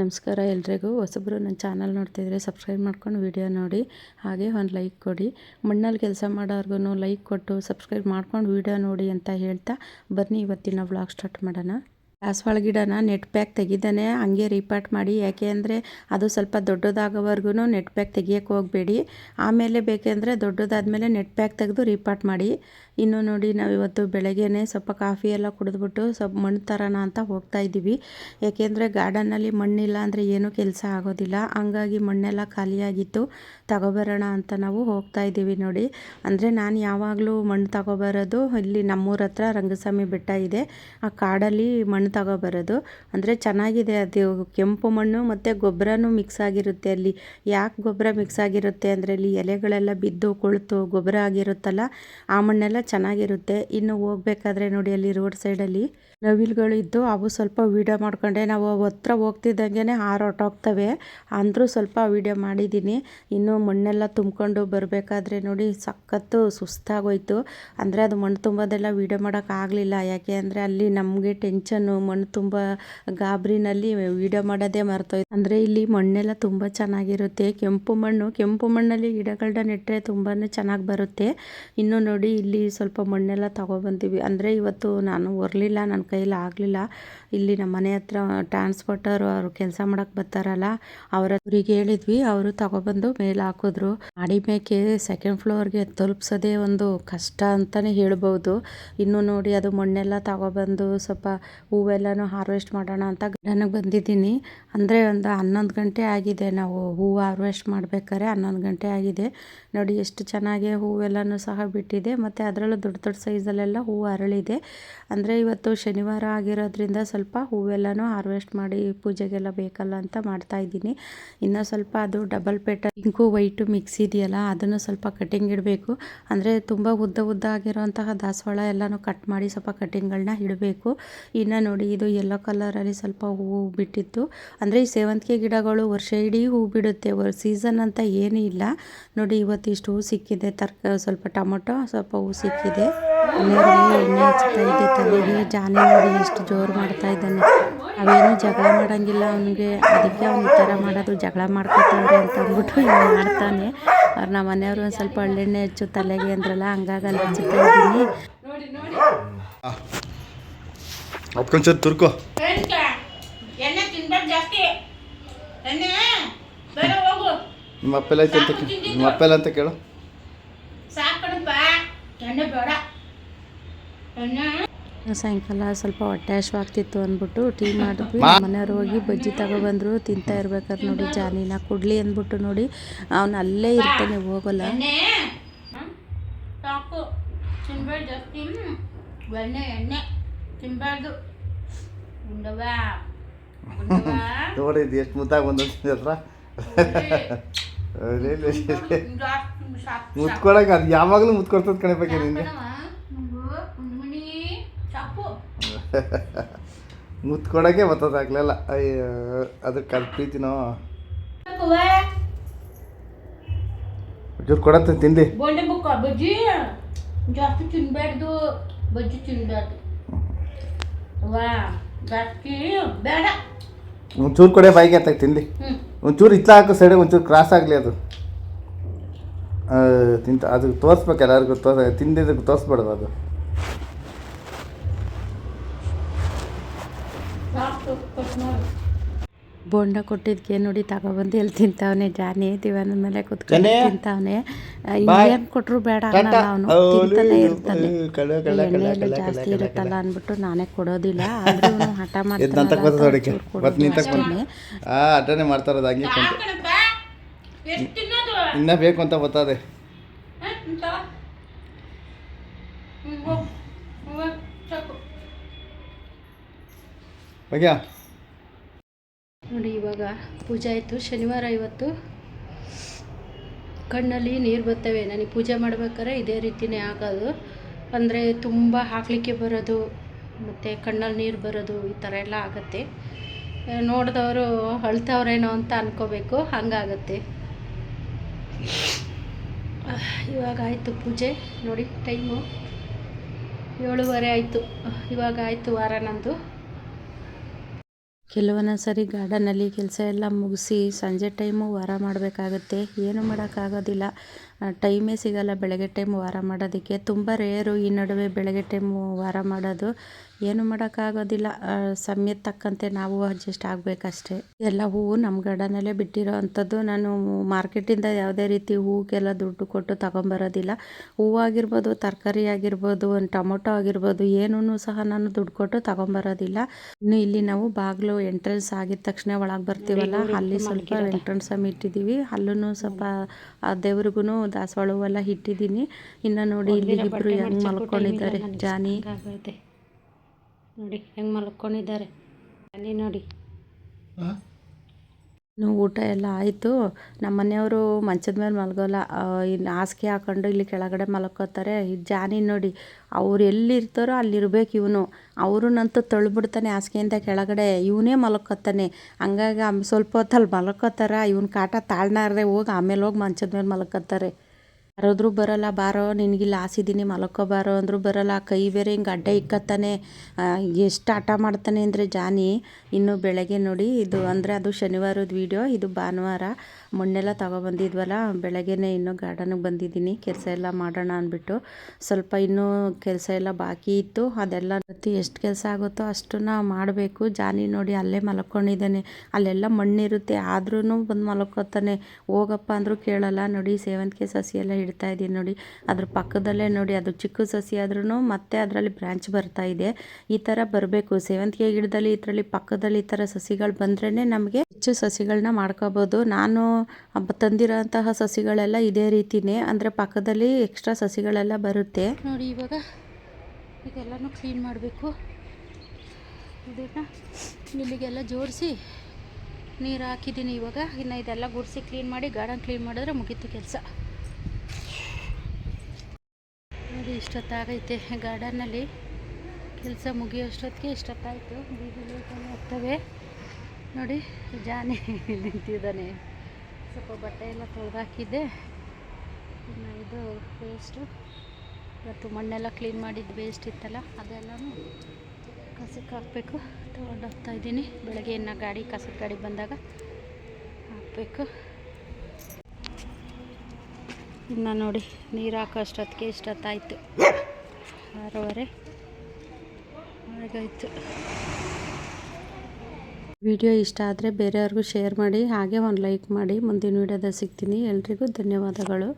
ನಮಸ್ಕಾರ ಎಲ್ರಿಗೂ. ಹೊಸಬ್ರು ನನ್ನ ಚಾನಲ್ ನೋಡ್ತಿದ್ರೆ ಸಬ್ಸ್ಕ್ರೈಬ್ ಮಾಡ್ಕೊಂಡು ವಿಡಿಯೋ ನೋಡಿ. ಹಾಗೆ ಒಂದು ಲೈಕ್ ಕೊಡಿ. ಮಣ್ಣಲ್ಲಿ ಕೆಲಸ ಮಾಡೋರ್ಗು ಲೈಕ್ ಕೊಟ್ಟು ಸಬ್ಸ್ಕ್ರೈಬ್ ಮಾಡ್ಕೊಂಡು ವಿಡಿಯೋ ನೋಡಿ ಅಂತ ಹೇಳ್ತಾ ಬನ್ನಿ, ಇವತ್ತಿನ ವ್ಲಾಗ್ ಸ್ಟಾರ್ಟ್ ಮಾಡೋಣ. ದಾಸವಾಳ ಗಿಡನ ನೆಟ್ ಪ್ಯಾಕ್ ತೆಗಿದಾನೆ. ಹಂಗೆ ರೀಪಾಟ್ ಮಾಡಿ. ಯಾಕೆ ಅಂದರೆ ಅದು ಸ್ವಲ್ಪ ದೊಡ್ಡದಾಗೋವರೆಗೂ ನೆಟ್ ಪ್ಯಾಕ್ ತೆಗಿಯೋಕ್ಕೆ ಹೋಗಬೇಡಿ. ಆಮೇಲೆ ಬೇಕೆಂದರೆ ದೊಡ್ಡದಾದಮೇಲೆ ನೆಟ್ ಪ್ಯಾಕ್ ತೆಗೆದು ರಿಪಾರ್ಟ್ ಮಾಡಿ. ಇನ್ನು ನೋಡಿ, ನಾವಿವತ್ತು ಬೆಳಗ್ಗೆನೇ ಸ್ವಲ್ಪ ಕಾಫಿ ಎಲ್ಲ ಕುಡಿದ್ಬಿಟ್ಟು ಸ್ವಲ್ಪ ಮಣ್ಣು ತರೋಣ ಅಂತ ಹೋಗ್ತಾ ಇದ್ದೀವಿ. ಯಾಕೆಂದರೆ ಗಾರ್ಡನ್ನಲ್ಲಿ ಮಣ್ಣಿಲ್ಲ ಅಂದರೆ ಏನೂ ಕೆಲಸ ಆಗೋದಿಲ್ಲ. ಹಂಗಾಗಿ ಮಣ್ಣೆಲ್ಲ ಖಾಲಿಯಾಗಿತ್ತು. ತಗೊಬರೋಣ ಅಂತ ನಾವು ಹೋಗ್ತಾ ಇದ್ದೀವಿ ನೋಡಿ. ಅಂದರೆ ನಾನು ಯಾವಾಗಲೂ ಮಣ್ಣು ತಗೊಬರೋದು ಇಲ್ಲಿ ನಮ್ಮೂರ ಹತ್ರ ರಂಗಸ್ವಾಮಿ ಬೆಟ್ಟ ಇದೆ. ಆ ಕಾಡಲ್ಲಿ ಮಣ್ಣು ತಗೊಬರೋದು. ಅಂದರೆ ಚೆನ್ನಾಗಿದೆ ಅದು. ಕೆಂಪು ಮಣ್ಣು ಮತ್ತು ಗೊಬ್ಬರನೂ ಮಿಕ್ಸ್ ಆಗಿರುತ್ತೆ ಅಲ್ಲಿ. ಯಾಕೆ ಗೊಬ್ಬರ ಮಿಕ್ಸ್ ಆಗಿರುತ್ತೆ ಅಂದರೆ ಅಲ್ಲಿ ಎಲೆಗಳೆಲ್ಲ ಬಿದ್ದು ಕೊಳ್ತು, ಗೊಬ್ಬರ ಆಗಿರುತ್ತಲ್ಲ, ಆ ಮಣ್ಣೆಲ್ಲ ಚೆನ್ನಾಗಿರುತ್ತೆ. ಇನ್ನು ಹೋಗ್ಬೇಕಾದ್ರೆ ನೋಡಿ ಅಲ್ಲಿ ರೋಡ್ ಸೈಡಲ್ಲಿ ನವಿಲುಗಳು ಇದ್ದು ಅವು ಸ್ವಲ್ಪ ವೀಡಿಯೋ ಮಾಡ್ಕೊಂಡೆ. ನಾವು ಹತ್ರ ಹೋಗ್ತಿದ್ದಂಗೆ ಹಾರೊಟ್ಟೋಗ್ತವೆ ಅಂದರೂ ಸ್ವಲ್ಪ ವೀಡಿಯೋ ಮಾಡಿದ್ದೀನಿ. ಇನ್ನು ಮಣ್ಣೆಲ್ಲ ತುಂಬಿಕೊಂಡು ಬರಬೇಕಾದ್ರೆ ನೋಡಿ ಸಖತ್ತು ಸುಸ್ತಾಗೋಯ್ತು. ಅಂದರೆ ಅದು ಮಣ್ಣು ತುಂಬೋದೆಲ್ಲ ವೀಡಿಯೋ ಮಾಡೋಕ್ಕಾಗಲಿಲ್ಲ ಯಾಕೆ ಅಂದರೆ ಅಲ್ಲಿ ನಮಗೆ ಟೆನ್ಷನ್ನು ಮಣ್ಣು ತುಂಬ ಗಾಬರಿನಲ್ಲಿ ವೀಡಿಯೋ ಮಾಡೋದೇ ಮರ್ತೋಯ್ತು. ಅಂದರೆ ಇಲ್ಲಿ ಮಣ್ಣೆಲ್ಲ ತುಂಬ ಚೆನ್ನಾಗಿರುತ್ತೆ. ಕೆಂಪು ಮಣ್ಣು, ಕೆಂಪು ಮಣ್ಣಲ್ಲಿ ಗಿಡಗಳನ್ನ ನೆಟ್ಟರೆ ತುಂಬಾ ಚೆನ್ನಾಗಿ ಬರುತ್ತೆ. ಇನ್ನು ನೋಡಿ ಇಲ್ಲಿ ಸ್ವಲ್ಪ ಮಣ್ಣೆಲ್ಲ ತಗೊಬಂದೀವಿ. ಅಂದರೆ ಇವತ್ತು ನಾನು ಬರಲಿಲ್ಲ ನನ್ನ ಕೈಯಲ್ಲಿ ಆಗಲಿಲ್ಲ. ಇಲ್ಲಿ ನಮ್ಮ ಮನೆ ಹತ್ರ ಟ್ರಾನ್ಸ್ಪೋರ್ಟರ್ ಅವರು ಕೆಲಸ ಮಾಡೋಕ್ಕೆ ಬರ್ತಾರಲ್ಲ, ಅವ್ರ ಅವ್ರಿಗೆ ಹೇಳಿದ್ವಿ, ಅವರು ತಗೊಬಂದು ಮೇಲೆ ಹಾಕಿದ್ರು. ಮಾಡಿ ಮೇಕೆ ಸೆಕೆಂಡ್ ಫ್ಲೋರ್ಗೆ ತಲುಪ್ಸೋದೇ ಒಂದು ಕಷ್ಟ ಅಂತಲೇ ಹೇಳ್ಬೋದು. ಇನ್ನು ನೋಡಿ, ಅದು ಮಣ್ಣೆಲ್ಲ ತಗೊಬಂದು ಸ್ವಲ್ಪ ಹೂವೆಲ್ಲನೂ ಹಾರ್ವೆಸ್ಟ್ ಮಾಡೋಣ ಅಂತ ನನಗೆ ಬಂದಿದ್ದೀನಿ. ಅಂದರೆ ಒಂದು ಹನ್ನೊಂದು ಗಂಟೆ ಆಗಿದೆ, ನಾವು ಹೂವು ಹಾರ್ವೆಸ್ಟ್ ಮಾಡ್ಬೇಕಾದ್ರೆ ಹನ್ನೊಂದು ಗಂಟೆ ಆಗಿದೆ. ನೋಡಿ, ಎಷ್ಟು ಚೆನ್ನಾಗಿ ಹೂವೆಲ್ಲನೂ ಸಹ ಬಿಟ್ಟಿದೆ, ಮತ್ತು ಅದರಲ್ಲೂ ದೊಡ್ಡ ದೊಡ್ಡ ಸೈಜಲ್ಲೆಲ್ಲ ಹೂವು ಅರಳಿದೆ. ಅಂದರೆ ಇವತ್ತು ಶನಿವಾರ ಆಗಿರೋದ್ರಿಂದ ಸ್ವಲ್ಪ ಹೂವೆಲ್ಲನೂ ಹಾರ್ವೆಸ್ಟ್ ಮಾಡಿ ಪೂಜೆಗೆಲ್ಲ ಬೇಕಲ್ಲ ಅಂತ ಮಾಡ್ತಾ ಇದ್ದೀನಿ. ಇನ್ನು ಸ್ವಲ್ಪ ಅದು ಡಬಲ್ ಪೇಟ ಪಿಂಕು ವೈಟು ಮಿಕ್ಸ್ ಇದೆಯಲ್ಲ, ಅದನ್ನು ಸ್ವಲ್ಪ ಕಟಿಂಗ್ ಇಡಬೇಕು. ಅಂದರೆ ತುಂಬ ಉದ್ದ ಉದ್ದ ಆಗಿರೋಂತಹ ದಾಸವಾಳ ಎಲ್ಲನೂ ಕಟ್ ಮಾಡಿ ಸ್ವಲ್ಪ ಕಟಿಂಗ್ಗಳನ್ನ ಇಡಬೇಕು. ಇನ್ನು ನೋಡಿ ಇದು ಯೆಲ್ಲೋ ಕಲರಲ್ಲಿ ಸ್ವಲ್ಪ ಹೂವು ಬಿಟ್ಟಿತ್ತು. ಅಂದರೆ ಈ ಸೇವಂತಿಗೆ ಗಿಡಗಳು ವರ್ಷ ಇಡೀ ಹೂ ಬಿಡುತ್ತೆ. ಸೀಸನ್ ಅಂತ ಏನೂ ಇಲ್ಲ. ನೋಡಿ ಇವತ್ತಿಷ್ಟು ಹೂ ಸಿಕ್ಕಿದೆ. ತರ್ಕ ಸ್ವಲ್ಪ ಟೊಮೊಟೊ, ಸ್ವಲ್ಪ ಹೂ ಸಿಕ್ಕಿದೆ. ಎಣ್ಣೆ ಹಚ್ತಾ ಇದ್ದೆ ತಲೆಗೆ ಜಾನಿ ನೋಡಿ ಎಷ್ಟು ಜೋರು ಮಾಡ್ತಾ ಇದ್ದಾನೆ. ಅವೇನು ಜಗಳ ಮಾಡಂಗಿಲ್ಲ ಅವನಿಗೆ. ಅದಕ್ಕೆ ಅವ್ನ ಈ ಥರ ಮಾಡೋದು ಜಗಳ ಮಾಡ್ಕೊತಾವ್ರೆ ಅಂತ ಅಂದ್ಬಿಟ್ಟು ಹಿಂಗೆ ಮಾಡ್ತಾನೆ. ಅವ್ರು ನಮ್ಮ ಮನೆಯವರು ಒಂದು ಸ್ವಲ್ಪ ಹಳ್ಳೆಣ್ಣೆ ಹೆಚ್ಚು ತಲೆಗೆ ಅಂದ್ರಲ್ಲ ಹಂಗಾಗಿ ಅಲ್ಲಿ ಹಚ್ಚುತ್ತಾ ಇದ್ದೀನಿ. ಅಪ್ಕೊಂಚೂರು ತುರ್ಕೋ. ಎಣ್ಣೆ ತಿನ್ಬಾರ್ದು ಜಾಸ್ತಿ. ಎಣ್ಣೆ? ಬೇಡ ಹೋಗು. ನಿಮ್ಮ ಅಪ್ಪೆಲ್ಲ ಐತೆ ಅಂತ ನಿಮ್ಮ ಅಪ್ಪೆಲ್ಲ ಅಂತ ಕೇಳು. ಸಾಕಣಪ್ಪ ಎಣ್ಣೆ ಬೇಡ. ಎಣ್ಣೆ? ಸಾಯಂಕಾಲ ಸ್ವಲ್ಪ ಹೊಟ್ಟೆ ಹಶ್ವಾಗ್ತಿತ್ತು ಅಂದ್ಬಿಟ್ಟು ಟೀ ಮಾಡಿದ್ವಿ. ಮನೆಯವ್ರು ಹೋಗಿ ಬಜ್ಜಿ ತಗೊಬಂದ್ರು ತಿಂತಾ ಇರ್ಬೇಕಾದ್ರೆ ನೋಡಿ ಜಾನಿನ ಕೊಡ್ಲಿ ಅಂದ್ಬಿಟ್ಟು ನೋಡಿ ಅವನು ಅಲ್ಲೇ ಇರ್ತಾನೆ ಹೋಗಲ್ಲ. ನೋಡಿ ಇದು ಎಷ್ಟು ಮುದ್ದಾಗಿ ಬಂದಂತ ಹತ್ರ. ಅದು ಯಾವಾಗಲೂ ಮುತ್ಕೊಡ್ತದ ಕಣಿಬೇಕು ನಿಂಗೆ. ಮುತ್ಕೊಡಕ್ಕೆ ಬತ್ತದಾಗ್ಲಿಲ್ಲ. ಅಯ್ಯೋ ಅದಕ್ಕೆ ಅದು ಪ್ರೀತಿನೋ. ಜೋರು ಕೊಡತ್ತೆ ತಿಂದು ಬೋಂಡೆ ಬುಕ್ಕ ಬಜ್ಜಿ. ಜಾಸ್ತಿ ತಿನ್ಬಾರ್ದು ಬಜ್ಜಿ ತಿನ್ಬಾರ್ದು ವಾ ಜಾಸ್ತಿ ಬೇಡ. ಒಂಚೂರು ಕೊಡೆ ಬಾಯಿಗೆ ಅಂತ ತಿಂದು ಹ್ಮ್. ಒಂಚೂರು ಇತ್ತ ಹಾಕು ಸೈಡಿಗೆ ಒಂಚೂರು ಕ್ರಾಸ್ ಆಗಲಿ ಅದು. ತಿಂತ ಅದು ತೋರಿಸ್ಬೇಕು ಎಲ್ಲರಿಗೂ ತೋರ್ಸ ತಿಂದಿದ್ದಕ್ಕೆ ತೋರಿಸ್ಬಾರ್ದು ಅದು ಸಾಕು ಕಟ್ ಮಾಡು ಬೋಂಡ ಕೊಟ್ಟಿದ್ಕೆ ನೋಡಿ ತಗೊಬಂದು ಎಲ್ಲಿ ತಿಂತಾವನೆ ಜಾನಿ ದಿವಾನ ಮೇಲೆ ಕುತ್ಕೊಂಡು? ತಿಂತಾವನೆ? ಏನ್ ಕೊಟ್ಟರು ಬೇಡ. ಅನ್ನಲ್ಲ ಅವನು. ತಿಂತಾನೆ ಇರ್ತಾನೆ. ಎಣ್ಣೆಯಲ್ಲಿ ಜಾಸ್ತಿ ಇರುತ್ತಲ್ಲ ಅಂದ್ಬಿಟ್ಟು ನಾನೇ ಕೊಡೋದಿಲ್ಲ. ಆದ್ರೂ ಅವ್ನು ಹಠ ಮಾಡ್ತಾನೆ ಮಾಡ್ತಾರದು ಹಂಗೆ ಇನ್ನೂ ಬೇಕು ಅಂತ ಬರ್ತದೆ ಬಗ್ಗೆ ನೋಡಿ, ಇವಾಗ ಪೂಜೆ ಆಯಿತು. ಶನಿವಾರ ಇವತ್ತು ಕಣ್ಣಲ್ಲಿ ನೀರು ಬರ್ತವೆ. ನನಗೆ ಪೂಜೆ ಮಾಡ್ಬೇಕಾದ್ರೆ ಇದೇ ರೀತಿನೇ ಆಗೋದು. ಅಂದರೆ ತುಂಬ ಹಾಕಲಿಕ್ಕೆ ಬರೋದು, ಮತ್ತು ಕಣ್ಣಲ್ಲಿ ನೀರು ಬರೋದು, ಈ ಥರ ಎಲ್ಲ ಆಗುತ್ತೆ. ನೋಡಿದವರು ಅಳ್ತವ್ರೇನೋ ಅಂತ ಅನ್ಕೋಬೇಕು. ಹಂಗಾಗತ್ತೆ. ಇವಾಗ ಆಯಿತು ಪೂಜೆ. ನೋಡಿ ಟೈಮು ಏಳುವರೆ ಆಯಿತು. ಇವಾಗ ಆಯಿತು ವಾರ ನಂದು. ಕೆಲವೊಂದೊಂದು ಸರಿ ಗಾರ್ಡನಲ್ಲಿ ಕೆಲಸ ಎಲ್ಲ ಮುಗಿಸಿ ಸಂಜೆ ಟೈಮು ವಾರ ಮಾಡಬೇಕಾಗತ್ತೆ. ಏನು ಮಾಡೋಕ್ಕಾಗೋದಿಲ್ಲ. ಟೈಮೇ ಸಿಗಲ್ಲ, ಬೆಳಗ್ಗೆ ಟೈಮ್ ವಾರ ಮಾಡೋದಕ್ಕೆ. ತುಂಬ ರೇರು ಈ ನಡುವೆ ಬೆಳಗ್ಗೆ ಟೈಮು ವಾರ ಮಾಡೋದು. ಏನು ಮಾಡೋಕ್ಕಾಗೋದಿಲ್ಲ. ಸಮಯದ ತಕ್ಕಂತೆ ನಾವು ಅಡ್ಜಸ್ಟ್ ಆಗಬೇಕಷ್ಟೇ. ಎಲ್ಲ ಹೂವು ನಮ್ಮ ಗಾರ್ಡನಲ್ಲೇ ಬಿಟ್ಟಿರೋ ಅಂಥದ್ದು. ನಾನು ಮಾರ್ಕೆಟಿಂದ ಯಾವುದೇ ರೀತಿ ಹೂವಿಗೆಲ್ಲ ದುಡ್ಡು ಕೊಟ್ಟು ತಗೊಂಬರೋದಿಲ್ಲ. ಹೂವಾಗಿರ್ಬೋದು, ತರಕಾರಿ ಆಗಿರ್ಬೋದು ಒಂದು ಟೊಮೊಟೊ ಆಗಿರ್ಬೋದು ಏನೂ ಸಹ ನಾನು ದುಡ್ಡು ಕೊಟ್ಟು ತಗೊಂಬರೋದಿಲ್ಲ. ಇನ್ನು ಇಲ್ಲಿ ನಾವು ಬಾಗಿಲು ಎಂಟ್ರೆನ್ಸ್ ಆಗಿದ ತಕ್ಷಣ ಒಳಗೆ ಬರ್ತೀವಲ್ಲ, ಅಲ್ಲಿ ಸ್ವಲ್ಪ ಎಂಟ್ರೆನ್ಸ್ ಇಟ್ಟಿದ್ದೀವಿ ಅಲ್ಲೂ ಸ್ವಲ್ಪ ಆ ದೇವ್ರಿಗೂ ದಾಸವಾಳ ಹೂವೆಲ್ಲ ಇಟ್ಟಿದ್ದೀನಿ. ಇನ್ನು ನೋಡಿ ಇಲ್ಲಿ ಇಬ್ಬರು ಹೆಂಗೆ ಮಲ್ಕೊಂಡಿದ್ದಾರೆ ಜಾನಿ. ನೋಡಿ ಹೆಂಗೆ ಮಲ್ಕೊಂಡಿದ್ದಾರೆ. ಜಾನಿ ನೋಡಿ. ಇನ್ನು ಊಟ ಎಲ್ಲ ಆಯಿತು. ನಮ್ಮ ಮನೆಯವರು ಮಂಚದ ಮೇಲೆ ಮಲಗೋಲ್ಲ. ಇಲ್ಲಿ ಹಾಸಿಗೆ ಹಾಕೊಂಡು ಇಲ್ಲಿ ಕೆಳಗಡೆ ಮಲ್ಕೋತಾರೆ. ಈ ಜಾನಿ ನೋಡಿ, ಅವ್ರು ಎಲ್ಲಿರ್ತಾರೋ ಅಲ್ಲಿರ್ಬೇಕು ಇವನು. ಅವ್ರನ್ನಂತೂ ತಳ್ಳಿಬಿಡ್ತಾನೆ ಹಾಸಿಗೆಯಿಂದ ಕೆಳಗಡೆ. ಇವನೇ ಮಲ್ಕೋತಾನೆ. ಹಂಗಾಗಿ ಸ್ವಲ್ಪ ಹೊತ್ತಲ್ಲಿ ಮಲ್ಕೋತಾರ. ಇವ್ನ ಕಾಟ ತಾಳ್ನಾರ್ದೆ ಹೋಗಿ ಆಮೇಲೆ ಹೋಗಿ ಮಂಚದ ಮೇಲೆ ಮಲ್ಕೋತಾರೆ. ಯಾರಾದ್ರೂ ಬರಲ್ಲ, ಬಾರೋ, ನಿನಗಿಲ್ಲಿ ಹಾಸಿದ್ದೀನಿ ಮಲ್ಕೋ, ಬಾರೋ ಅಂದರೂ ಬರಲ್ಲ. ಕೈ ಬೇರೆ ಹಿಂಗೆ ಅಡ್ಡ ಇಕ್ಕತ್ತಾನೆ ಎಷ್ಟು ಆಟ ಮಾಡ್ತಾನೆ ಅಂದರೆ ಜಾನಿ, ಇನ್ನು ಬೆಳಗ್ಗೆ ನೋಡಿ ಇದು, ಅಂದರೆ ಅದು ಶನಿವಾರದ ವೀಡಿಯೋ ಇದು ಭಾನುವಾರ. ಮಣ್ಣೆಲ್ಲ ತಗೊಬಂದಿದ್ವಲ್ಲ, ಬೆಳಗ್ಗೆನೇ ಇನ್ನೂ ಗಾರ್ಡನಿಗೆ ಬಂದಿದ್ದೀನಿ, ಕೆಲಸ ಎಲ್ಲ ಮಾಡೋಣ ಅಂದ್ಬಿಟ್ಟು. ಸ್ವಲ್ಪ ಇನ್ನೂ ಕೆಲಸ ಎಲ್ಲ ಬಾಕಿ ಇತ್ತು, ಅದೆಲ್ಲ ಎಷ್ಟು ಕೆಲಸ ಆಗುತ್ತೋ ಅಷ್ಟನ್ನ ಮಾಡಬೇಕು. ಜಾನಿ ನೋಡಿ ಅಲ್ಲೇ ಮಲ್ಕೊಂಡಿದ್ದಾನೆ. ಅಲ್ಲೆಲ್ಲ ಮಣ್ಣಿರುತ್ತೆ ಆದ್ರೂ ಬಂದು ಮಲ್ಕೋತಾನೆ. ಹೋಗಪ್ಪ ಅಂದರೂ ಕೇಳಲ್ಲ, ನೋಡಿ ಸೇವಂತಿಗೆ ಸಸಿ ಎಲ್ಲ ಇಡ್ತಾ ಇದ್ದೀನಿ ನೋಡಿ. ಅದ್ರ ಪಕ್ಕದಲ್ಲೇ ನೋಡಿ, ಅದು ಚಿಕ್ಕ ಸಸಿ ಆದ್ರೂ ಮತ್ತೆ ಅದರಲ್ಲಿ ಬ್ರ್ಯಾಂಚ್ ಬರ್ತಾ ಇದೆ. ಈ ಥರ ಬರಬೇಕು. ಸೇವಂತಿಗೆ ಗಿಡದಲ್ಲಿ ಇದರಲ್ಲಿ ಪಕ್ಕದಲ್ಲಿ ಈ ಥರ ಸಸಿಗಳು ಬಂದ್ರೇ ನಮಗೆ ಹೆಚ್ಚು ಸಸಿಗಳನ್ನ ಮಾಡ್ಕೋಬೋದು. ನಾನು ತಂದಿರೋಂತಹ ಸಸಿಗಳೆಲ್ಲ ಇದೇ ರೀತಿನೇ, ಅಂದರೆ ಪಕ್ಕದಲ್ಲಿ ಎಕ್ಸ್ಟ್ರಾ ಸಸಿಗಳೆಲ್ಲ ಬರುತ್ತೆ. ನೋಡಿ ಇವಾಗ ಇದೆಲ್ಲನೂ ಕ್ಲೀನ್ ಮಾಡಬೇಕು. ಇದನ್ನು ಇಲ್ಲಿಗೆಲ್ಲ ಜೋಡಿಸಿ ನೀರು ಹಾಕಿದ್ದೀನಿ ಇವಾಗ. ಇನ್ನು ಇದೆಲ್ಲ ಗುಡಿಸಿ ಕ್ಲೀನ್ ಮಾಡಿ, ಗಾರ್ಡನ್ ಕ್ಲೀನ್ ಮಾಡಿದ್ರೆ ಮುಗೀತು ಕೆಲಸ. ನೋಡಿ, ಇಷ್ಟೊತ್ತಾಗೈತೆ ಗಾರ್ಡನ್ನಲ್ಲಿ. ಕೆಲಸ ಮುಗಿಯೋಷ್ಟೊತ್ತಿಗೆ ಇಷ್ಟೊತ್ತಾಯಿತು. ಬೀದಿ ಹೋಗ್ತವೆ. ನೋಡಿ ಜಾನಿ ನಿಂತಿದ್ದಾನೆ. ಸ್ವಲ್ಪ ಬಟ್ಟೆ ಎಲ್ಲ ತೊಳೆದು ಹಾಕಿದ್ದೆ ಇನ್ನು ಇದು ವೇಸ್ಟು ಇವತ್ತು ಮಣ್ಣೆಲ್ಲ ಕ್ಲೀನ್ ಮಾಡಿದ್ದು ವೇಸ್ಟ್ ಇತ್ತಲ್ಲ, ಅದೆಲ್ಲನೂ ಕಸಕ್ಕೆ ಹಾಕಬೇಕು. ತೊಗೊಂಡು ಹೋಗ್ತಾ ಇದ್ದೀನಿ. ಬೆಳಗ್ಗೆ ಇನ್ನು ಗಾಡಿ, ಕಸದ ಗಾಡಿ ಬಂದಾಗ ಹಾಕಬೇಕು. ಇನ್ನು ನೋಡಿ, ನೀರು ಹಾಕೋ ಅಷ್ಟೊತ್ತಿಗೆ ಇಷ್ಟೊತ್ತಾಯಿತು. ಆರೂವರೆ. ಹಾಗಾಯಿತು ವಿಡಿಯೋ ಇಷ್ಟ ಆದರೆ ಬೇರೆಯವ್ರಿಗೂ ಶೇರ್ ಮಾಡಿ, ಹಾಗೆ ಒಂದು ಲೈಕ್ ಮಾಡಿ. ಮುಂದಿನ ವಿಡಿಯೋದಲ್ಲಿ ಸಿಗ್ತೀನಿ. ಎಲ್ರಿಗೂ ಧನ್ಯವಾದಗಳು.